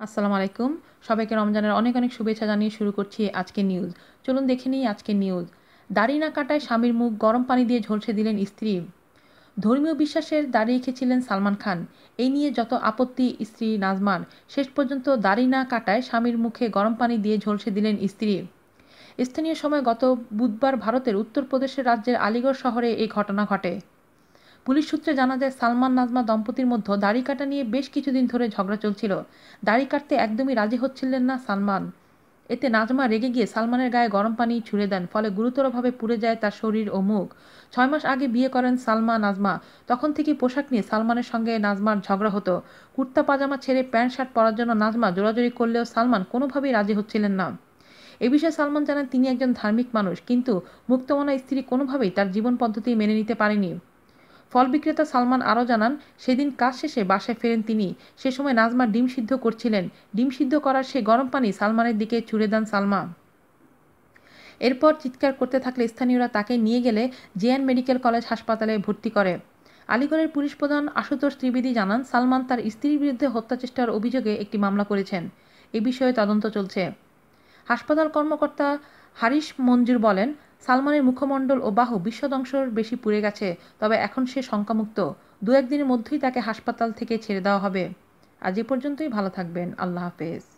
আসসালামু আলাইকুম। সবাইকে রমজানের অনেক অনেক শুভেচ্ছা জানিয়ে শুরু করছি আজকে নিউজ চলুন দেখে নিই আজকে নিউজ দাড়ি না কাটায় স্বামীর মুখ গরম পানি দিয়ে ঝলসে দিলেন স্ত্রী। ধর্মীয় বিশ্বাসের দাড়ি রেখেছিলেন সালমান খান। এই নিয়ে যত আপত্তি স্ত্রী নাজমান, শেষ পর্যন্ত দাড়ি না কাটায় স্বামীর মুখে গরম পানি দিয়ে ঝলসে দিলেন স্ত্রী। স্থানীয় সময় গত বুধবার ভারতের উত্তরপ্রদেশের রাজ্যের আলিগড় শহরে এই ঘটনা ঘটে। পুলিশ সূত্রে জানা যায়, সালমান নাজমা দম্পতির মধ্যে দাড়ি কাটা নিয়ে বেশ কিছুদিন ধরে ঝগড়া চলছিল। দাড়ি কাটতে একদমই রাজি হচ্ছিলেন না সালমান। এতে নাজমা রেগে গিয়ে সালমানের গায়ে গরম পানি ছুড়ে দেন, ফলে গুরুতরভাবে পুড়ে যায় তার শরীর ও মুখ। ছয় মাস আগে বিয়ে করেন সালমা নাজমা। তখন থেকে পোশাক নিয়ে সালমানের সঙ্গে নাজমার ঝগড়া হতো। কুর্তা, পাজামা ছেড়ে প্যান্ট, শার্ট পরার জন্য নাজমা জোরাজোরি করলেও সালমান কোনোভাবেই রাজি হচ্ছিলেন না। এ বিষয়ে সালমান জানান, তিনি একজন ধার্মিক মানুষ, কিন্তু মুক্তমনা স্ত্রী কোনোভাবেই তার জীবন পদ্ধতি মেনে নিতে পারেনি। ফল বিক্রেতা সালমান আরও জানান, সেদিন কাজ শেষে বাসায় ফেরেন তিনি। সে সময় নাজমা ডিম সিদ্ধ করছিলেন। ডিম সিদ্ধ করার সে গরম পানি সালমানের দিকে ছুড়ে দেন সালমা। এরপর চিৎকার করতে থাকলে স্থানীয়রা তাকে নিয়ে গেলে জেএন মেডিকেল কলেজ হাসপাতালে ভর্তি করে। আলিগড়ের পুলিশ প্রধান আশুতোষ ত্রিবেদী জানান, সালমান তার স্ত্রীর বিরুদ্ধে হত্যাচেষ্টার অভিযোগে একটি মামলা করেছেন। এ বিষয়ে তদন্ত চলছে। হাসপাতাল কর্মকর্তা হারিশ মঞ্জুর বলেন, সালমানের মুখমণ্ডল ও বাহু বিশ্বদংশর বেশি পুড়ে গেছে, তবে এখন সে শঙ্কামুক্ত। দু একদিনের মধ্যেই তাকে হাসপাতাল থেকে ছেড়ে দেওয়া হবে। আজ এ পর্যন্তই, ভালো থাকবেন, আল্লাহ হাফেজ।